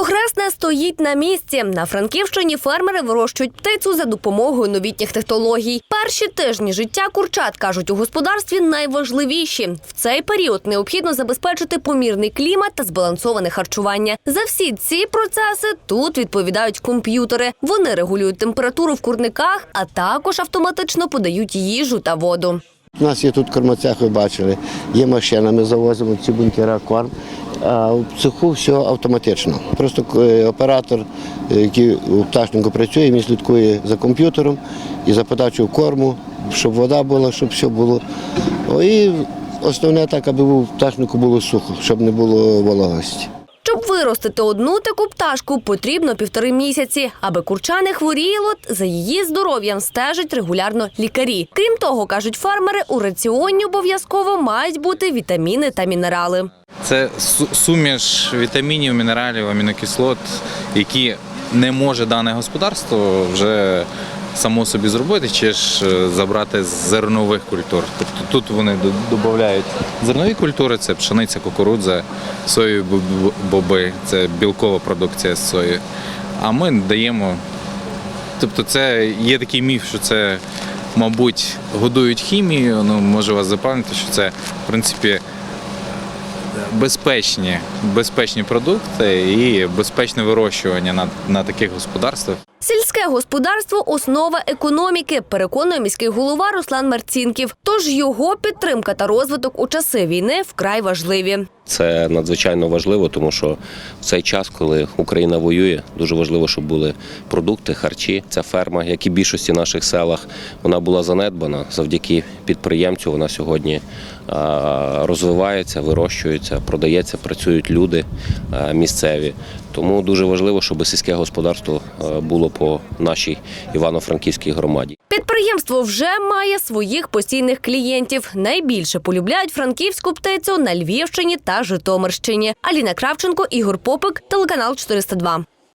Прогрес не стоїть на місці. На Франківщині фермери вирощують птицю за допомогою новітніх технологій. Перші тижні життя курчат кажуть у господарстві найважливіші. В цей період необхідно забезпечити помірний клімат та збалансоване харчування. За всі ці процеси тут відповідають комп'ютери. Вони регулюють температуру в курниках, а також автоматично подають їжу та воду. У нас є тут кормоцех, ви бачили, є машина, ми завозимо ці бункера корм. А в цеху все автоматично. Просто е, оператор, е, який у пташнику працює, він слідкує за комп'ютером і за подачою корму, щоб вода була, щоб все було. І основне так, аби у пташнику було сухо, щоб не було вологості. Щоб виростити одну таку пташку, потрібно півтори місяці. Аби курча не хворіло, за її здоров'ям стежать регулярно лікарі. Крім того, кажуть фермери, у раціоні обов'язково мають бути вітаміни та мінерали. Це суміш вітамінів, мінералів, амінокислот, які не може дане господарство вже само собі зробити, чи ж е, забрати з зернових культур. Тобто тут вони додають зернові культури, це пшениця, кукурудза, боб- боби, це білкова продукція з сої. А ми даємо Тобто, це є такий міф, що це, мабуть, годують хімією. Ну, можу вас запевнити, що це, в принципі, безпечні, безпечні продукти і безпечне вирощування на, на таких господарствах. Сільське господарство основа економіки, переконує міський голова Руслан Марцінків. Тож його підтримка та розвиток у часи війни вкрай важливі. Це надзвичайно важливо, тому що в цей час, коли Україна воює, дуже важливо, щоб були продукти, харчі. Ця ферма, як і в більшості наших селах, вона була занедбана завдяки підприємцю. Вона сьогодні розвивається, вирощується, продається, працюють люди місцеві. Тому дуже важливо, щоб сільське господарство було по нашій Івано-Франківській громаді. Підприємство вже має своїх постійних клієнтів. Найбільше полюбляють франківську птицю на Львівщині та Житомирщині. Аліна Кравченко, Ігор Попик, телеканал 402.